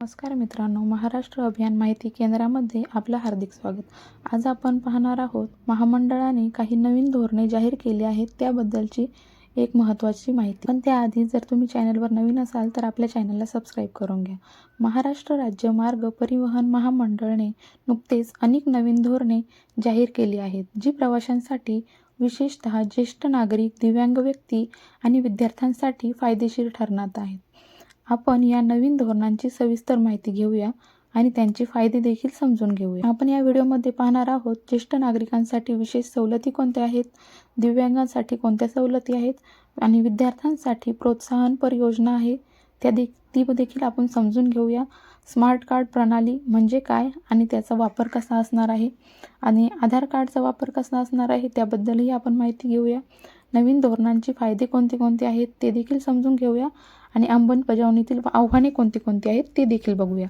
नमस्कार मित्रांनो महाराष्ट्र अभियान माहिती केंद्रामध्ये आपलं हार्दिक स्वागत. आज आपण पाहणार आहोत महामंडळाने काही नवीन धोरणे जाहीर केली आहेत त्याबद्दलची एक महत्त्वाची माहिती. पण त्याआधी जर तुम्ही चॅनलवर नवीन असाल तर आपल्या चॅनलला सबस्क्राईब करून घ्या. महाराष्ट्र राज्य मार्ग परिवहन महामंडळने नुकतेच अनेक नवीन धोरणे जाहीर केली आहेत जी प्रवाशांसाठी विशेषतः ज्येष्ठ नागरिक दिव्यांग व्यक्ती आणि विद्यार्थ्यांसाठी फायदेशीर ठरणार आहेत. आपण या नवीन धोरणांची सविस्तर माहिती घेऊया आणि त्यांचे फायदे देखील समजून घेऊया. आपण या व्हिडिओमध्ये पाहणार आहोत ज्येष्ठ नागरिकांसाठी विशेष सवलती कोणत्या आहेत दिव्यांगांसाठी कोणत्या सवलती आहेत आणि विद्यार्थ्यांसाठी प्रोत्साहनपर योजना आहे त्या दे ती देखील आपण समजून घेऊया. स्मार्ट कार्ड प्रणाली म्हणजे काय आणि त्याचा वापर कसा असणार आहे आणि आधार कार्डचा वापर कसा असणार आहे त्याबद्दलही आपण माहिती घेऊया. नवीन धोरणांचे फायदे कोणते कोणते आहेत ते देखील समजून घेऊया. आणि अंमलबजावणीतील आव्हाने कोणती कोणती आहेत ते देखील बघूया.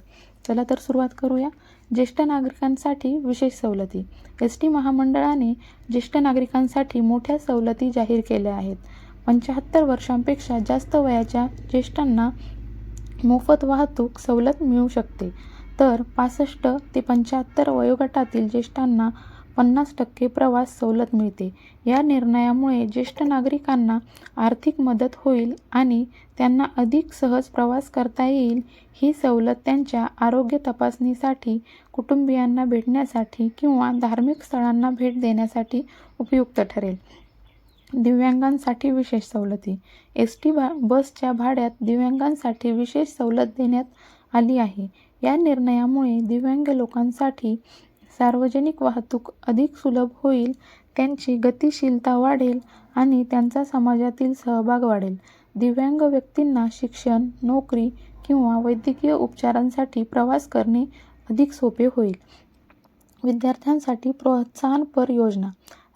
चला तर सुरुवात करूया. ज्येष्ठ नागरिकांसाठी विशेष सवलती. एस टी महामंडळाने ज्येष्ठ नागरिकांसाठी मोठ्या सवलती जाहीर केल्या आहेत. पंच्याहत्तर वर्षांपेक्षा जास्त वयाच्या ज्येष्ठांना मोफत वाहतूक सवलत मिळू शकते. तर पासष्ट ते पंच्याहत्तर वयोगटातील ज्येष्ठांना पन्नास टक्के प्रवास सवलत मिळते. या निर्णयामुळे ज्येष्ठ नागरिकांना आर्थिक मदत होईल आणि त्यांना अधिक सहज प्रवास करता येईल. ही सवलत त्यांच्या आरोग्य तपासणीसाठी कुटुंबियांना भेटण्यासाठी किंवा धार्मिक स्थळांना भेट देण्यासाठी उपयुक्त ठरेल. दिव्यांगांसाठी विशेष सवलती. एस टी बा बसच्या भाड्यात दिव्यांगांसाठी विशेष सवलत देण्यात आली आहे. या निर्णयामुळे दिव्यांग लोकांसाठी सार्वजनिक वाहतूक अधिक सुलभ होईल त्यांची गतिशीलता वाढेल आणि त्यांचा समाजातील सहभाग वाढेल. दिव्यांग व्यक्तींना शिक्षण नोकरी किंवा वैद्यकीय उपचारांसाठी प्रवास करणे अधिक सोपे होईल. विद्यार्थ्यांसाठी प्रोत्साहनपर योजना.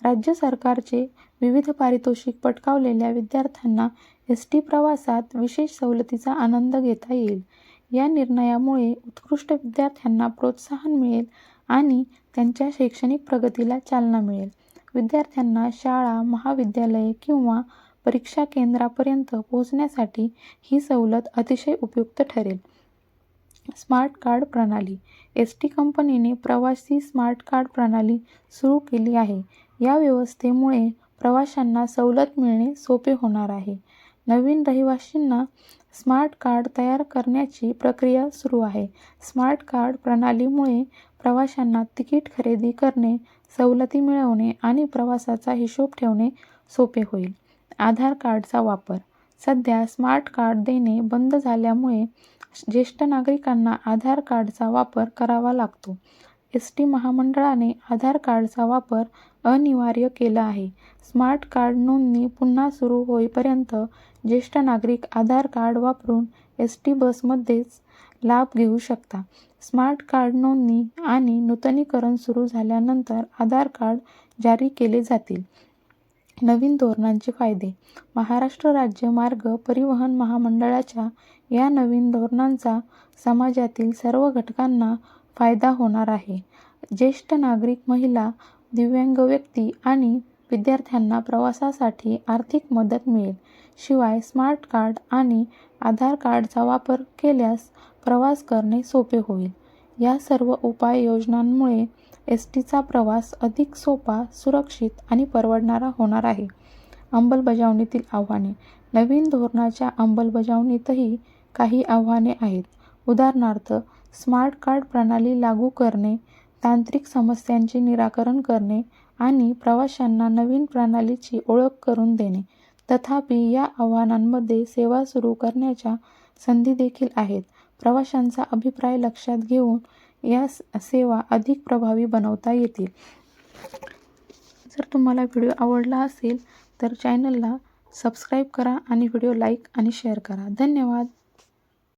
राज्य सरकारचे विविध पारितोषिक पटकावलेल्या विद्यार्थ्यांना एस टी प्रवासात विशेष सवलतीचा आनंद घेता येईल. या निर्णयामुळे उत्कृष्ट विद्यार्थ्यांना प्रोत्साहन मिळेल आणि त्यांच्या शैक्षणिक प्रगतीला चालना मिळेल. विद्यार्थ्यांना शाळा महाविद्यालये किंवा परीक्षा केंद्रापर्यंत पोहोचण्यासाठी ही सवलत अतिशय उपयुक्त ठरेल. स्मार्ट कार्ड प्रणाली. एस टी कंपनीने प्रवासी स्मार्ट कार्ड प्रणाली सुरू केली आहे. या व्यवस्थेमुळे प्रवाशांना सवलत मिळणे सोपे होणार आहे. नवीन रहिवाशींना स्मार्ट कार्ड तयार करण्याची प्रक्रिया सुरू आहे. स्मार्ट कार्ड प्रणालीमुळे प्रवाशांना तिकीट खरेदी करणे सवलती मिळवणे आणि प्रवासाचा हिशोब ठेवणे सोपे होईल. आधार कार्डचा वापर. सध्या स्मार्ट कार्ड देणे बंद झाल्यामुळे ज्येष्ठ नागरिकांना आधार कार्डचा वापर करावा लागतो. एस टी महामंडळाने आधार कार्डचा वापर अनिवार्य केला आहे. स्मार्ट कार्ड नोंदणी पुन्हा सुरू होईपर्यंत ज्येष्ठ नागरिक आधार कार्ड वापरून एस टी बसमध्येच लाभ घेऊ शकता. स्मार्ट कार्ड नोंदणी आणि नूतनीकरण सुरू झाल्यानंतर आधार कार्ड जारी केले जातील. नवीन धोरणांचे फायदे. महाराष्ट्र राज्य मार्ग परिवहन महामंडळाच्या या नवीन धोरणांचा समाजातील सर्व घटकांना फायदा होणार आहे. ज्येष्ठ नागरिक महिला दिव्यांग व्यक्ती आणि विद्यार्थ्यांना प्रवासासाठी आर्थिक मदत मिळेल. शिवाय स्मार्ट कार्ड आणि आधार कार्डचा वापर केल्यास प्रवास करणे सोपे होईल. या सर्व उपाययोजनांमुळे एस टीचा प्रवास अधिक सोपा सुरक्षित आणि परवडणारा होणार आहे. अंमलबजावणीतील आव्हाने. नवीन धोरणाच्या अंमलबजावणीतही काही आव्हाने आहेत. उदाहरणार्थ स्मार्ट कार्ड प्रणाली लागू करणे तांत्रिक समस्यांचे निराकरण करणे आणि प्रवाशांना नवीन प्रणालीची ओळख करून देणे. तथापि या आव्हानांमध्ये सेवा सुरू करण्याच्या संधी देखील आहेत. प्रवाशांचा अभिप्राय लक्षात घेऊन या सेवा अधिक प्रभावी बनवता येतील. जर तुम्हाला व्हिडिओ आवडला असेल तर चॅनलला सबस्क्राईब करा आणि व्हिडिओ लाईक आणि शेअर करा. धन्यवाद!